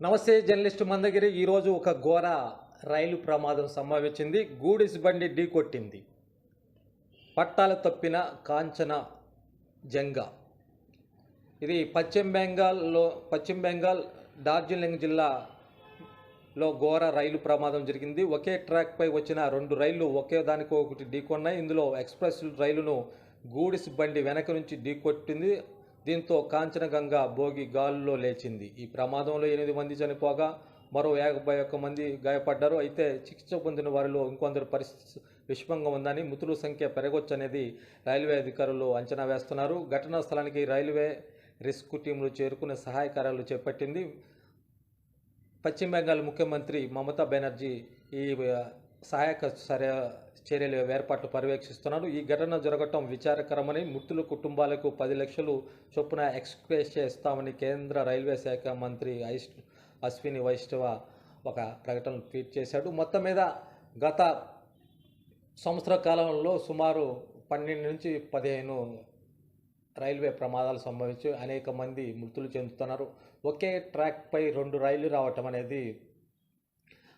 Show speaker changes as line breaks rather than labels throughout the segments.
నమస్తే జర్నలిస్ట్ మందగిరి. ఈరోజు ఒక ఘోర రైలు ప్రమాదం సంభవించింది. గూడిస్ బండి ఢీకొట్టింది. పట్టాలు తప్పిన కాంచన జంగ. ఇది పశ్చిమ బెంగాల్లో పశ్చిమ బెంగాల్ డార్జిలింగ్ జిల్లాలో ఘోర రైలు ప్రమాదం జరిగింది. ఒకే ట్రాక్పై వచ్చిన రెండు రైళ్ళు ఒకే దానికి ఒకటి ఢీకొన్నాయి. ఇందులో ఎక్స్ప్రెస్ రైలును గూడిస్ బండి వెనక నుంచి ఢీకొట్టింది. దీంతో కాంచనగంగా భోగి గాల్లో లేచింది. ఈ ప్రమాదంలో ఎనిమిది మంది చనిపోగా మరో యాభై ఒక్క మంది గాయపడ్డారు. అయితే చికిత్స పొందిన వారిలో ఇంకొందరు పరిస్థితి విషమంగా ఉందని మృతుల సంఖ్య పెరగొచ్చనేది రైల్వే అధికారులు అంచనా వేస్తున్నారు. ఘటనా స్థలానికి రైల్వే రెస్క్యూ టీంలు చేరుకునే సహాయ కార్యాలు చేపట్టింది. పశ్చిమ బెంగాల్ ముఖ్యమంత్రి మమతా బెనర్జీ ఈ సహాయక చర్య చర్యలు ఏర్పాట్లు పర్యవేక్షిస్తున్నారు. ఈ ఘటన జరగటం విచారకరమని మృతుల కుటుంబాలకు పది లక్షలు చొప్పున ఎక్స్క్వేస్ చేస్తామని కేంద్ర రైల్వే శాఖ మంత్రి ఐష్ అశ్విని వైష్ణవ ఒక ప్రకటన ట్వీట్ చేశాడు. మొత్తం మీద గత సంవత్సర కాలంలో సుమారు పన్నెండు నుంచి పదిహేను రైల్వే ప్రమాదాలు సంభవించి అనేక మంది మృతులు చెందుతున్నారు. ఒకే ట్రాక్పై రెండు రైళ్ళు రావటం అనేది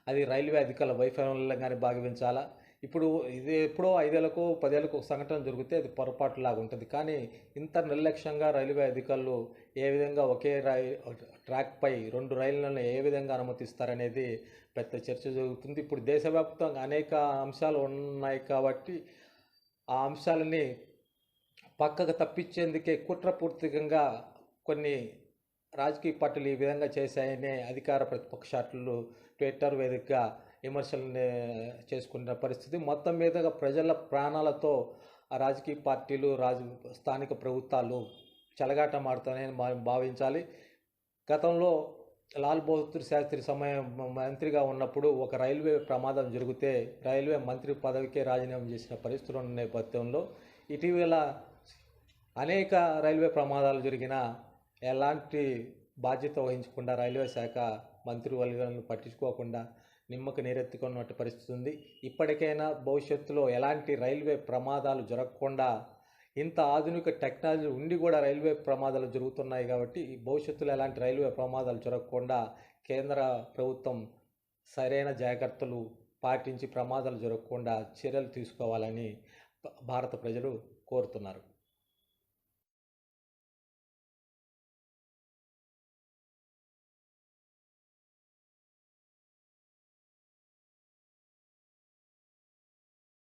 అది రైల్వే అధికారుల కానీ భావించాలా ఇప్పుడు ఇది ఎప్పుడో ఐదేళ్ళకు పదేళ్ళకు ఒక సంఘటన జరిగితే అది పొరపాటు లాగా ఉంటుంది. కానీ ఇంత నిర్లక్ష్యంగా రైల్వే అధికారులు ఏ విధంగా ఒకే రై ట్రాక్పై రెండు రైళ్ళను ఏ విధంగా అనుమతిస్తారనేది పెద్ద చర్చ జరుగుతుంది. ఇప్పుడు దేశవ్యాప్తంగా అనేక అంశాలు ఉన్నాయి కాబట్టి ఆ అంశాలని పక్కకు తప్పించేందుకే కుట్రపూర్తికంగా కొన్ని రాజకీయ పార్టీలు ఈ విధంగా చేశాయనే అధికార ప్రతిపక్షాలు ట్విట్టర్ వేదికగా విమర్శలు చేసుకున్న పరిస్థితి. మొత్తం మీదుగా ప్రజల ప్రాణాలతో ఆ రాజకీయ పార్టీలు రాజ స్థానిక ప్రభుత్వాలు చెలగాటం ఆడుతాయని మనం భావించాలి. గతంలో లాల్ బహదూర్ శాస్త్రి సమయం మంత్రిగా ఉన్నప్పుడు ఒక రైల్వే ప్రమాదం జరిగితే రైల్వే మంత్రి పదవికే రాజీనామా చేసిన పరిస్థితులు ఉన్న నేపథ్యంలో ఇటీవల అనేక రైల్వే ప్రమాదాలు జరిగిన ఎలాంటి బాధ్యత వహించకుండా రైల్వే శాఖ మంత్రి వర్గాలను పట్టించుకోకుండా నిమ్మకు నీరెత్తుకున్నట్టు పరిస్థితి ఉంది. ఇప్పటికైనా భవిష్యత్తులో ఎలాంటి రైల్వే ప్రమాదాలు జరగకుండా ఇంత ఆధునిక టెక్నాలజీ ఉండి కూడా రైల్వే ప్రమాదాలు జరుగుతున్నాయి కాబట్టి భవిష్యత్తులో ఎలాంటి రైల్వే ప్రమాదాలు జరగకుండా కేంద్ర ప్రభుత్వం సరైన జాగ్రత్తలు పాటించి ప్రమాదాలు జరగకుండా చర్యలు తీసుకోవాలని భారత ప్రజలు కోరుతున్నారు.